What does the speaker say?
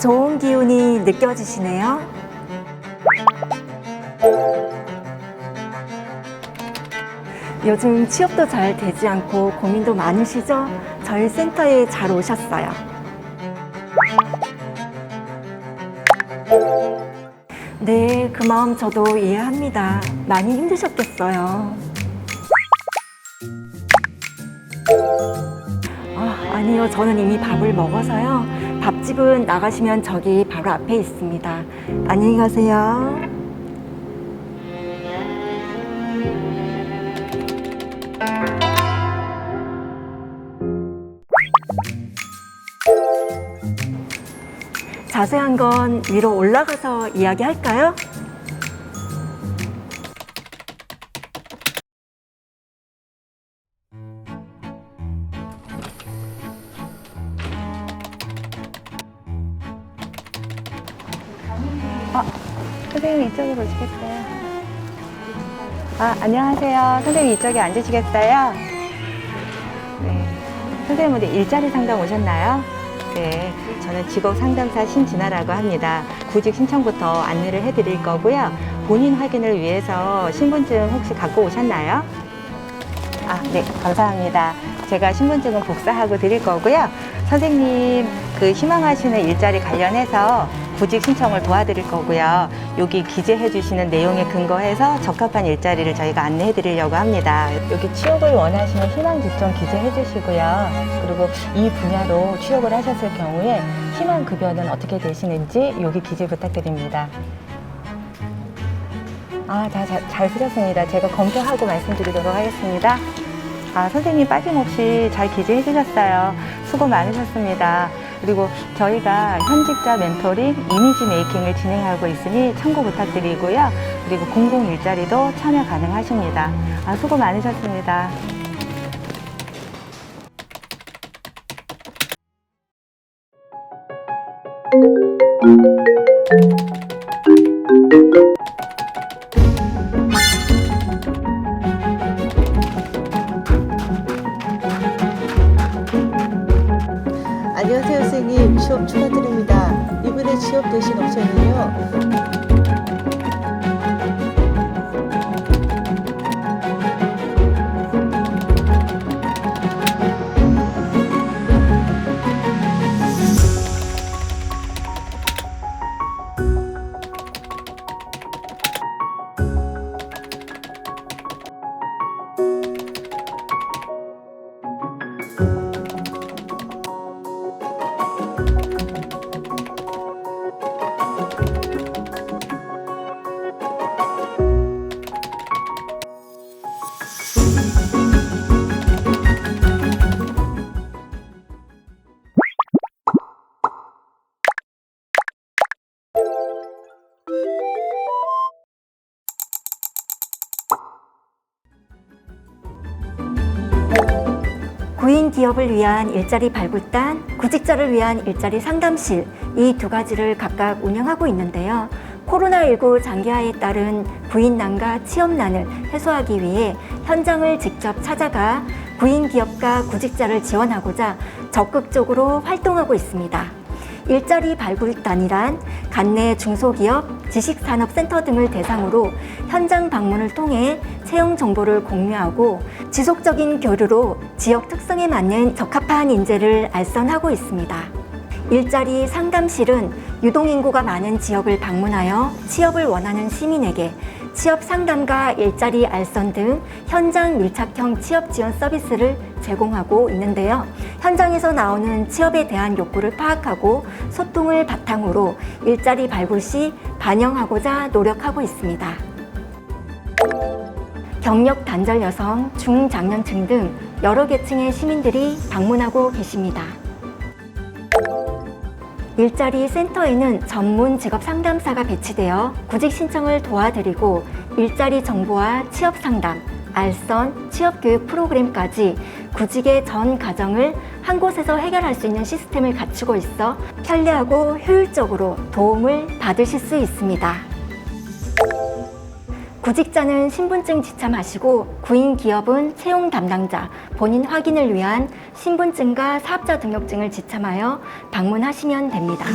좋은 기운이 느껴지시네요. 요즘 취업도 잘 되지 않고 고민도 많으시죠? 저희 센터에 잘 오셨어요. 네, 그 마음 저도 이해합니다. 많이 힘드셨겠어요. 아, 아니요, 저는 이미 밥을 먹어서요. 밥집은 나가시면 저기 바로 앞에 있습니다. 안녕히 가세요. 자세한 건 위로 올라가서 이야기할까요? 선생님 이쪽으로 오시겠어요? 아, 안녕하세요. 선생님 이쪽에 앉으시겠어요? 네. 선생님 오늘 일자리 상담 오셨나요? 네. 저는 직업 상담사 신진아라고 합니다. 구직 신청부터 안내를 해드릴 거고요. 본인 확인을 위해서 신분증 혹시 갖고 오셨나요? 아, 네. 감사합니다. 제가 신분증은 복사하고 드릴 거고요. 선생님 그 희망하시는 일자리 관련해서 구직 신청을 도와드릴 거고요. 여기 기재해 주시는 내용에 근거해서 적합한 일자리를 저희가 안내해 드리려고 합니다. 여기 취업을 원하시는 희망 직종 기재해 주시고요. 그리고 이 분야로 취업을 하셨을 경우에 희망 급여는 어떻게 되시는지 여기 기재 부탁드립니다. 아, 다 잘 쓰셨습니다. 제가 검토하고 말씀드리도록 하겠습니다. 아, 선생님 빠짐없이 잘 기재해 주셨어요. 수고 많으셨습니다. 그리고 저희가 현직자 멘토링, 이미지 메이킹을 진행하고 있으니 참고 부탁드리고요. 그리고 공공 일자리도 참여 가능하십니다. 아, 수고 많으셨습니다. 안녕하세요, 선생님. 취업 축하드립니다. 이번에 취업 되신 옵션은요. 구인 기업을 위한 일자리 발굴단, 구직자를 위한 일자리 상담실 이 두 가지를 각각 운영하고 있는데요. 코로나19 장기화에 따른 구인난과 취업난을 해소하기 위해 현장을 직접 찾아가 구인 기업과 구직자를 지원하고자 적극적으로 활동하고 있습니다. 일자리 발굴단이란 관내 중소기업, 지식산업센터 등을 대상으로 현장 방문을 통해 채용 정보를 공유하고 지속적인 교류로 지역 특성에 맞는 적합한 인재를 알선하고 있습니다. 일자리 상담실은 유동인구가 많은 지역을 방문하여 취업을 원하는 시민에게 취업 상담과 일자리 알선 등 현장 밀착형 취업 지원 서비스를 제공하고 있는데요. 현장에서 나오는 취업에 대한 욕구를 파악하고 소통을 바탕으로 일자리 발굴 시 반영하고자 노력하고 있습니다. 경력 단절 여성, 중장년층 등 여러 계층의 시민들이 방문하고 계십니다. 일자리 센터에는 전문 직업 상담사가 배치되어 구직 신청을 도와드리고 일자리 정보와 취업 상담, 알선, 취업 교육 프로그램까지 구직의 전 과정을 한 곳에서 해결할 수 있는 시스템을 갖추고 있어 편리하고 효율적으로 도움을 받으실 수 있습니다. 구직자는 신분증 지참하시고 구인 기업은 채용 담당자 본인 확인을 위한 신분증과 사업자 등록증을 지참하여 방문하시면 됩니다.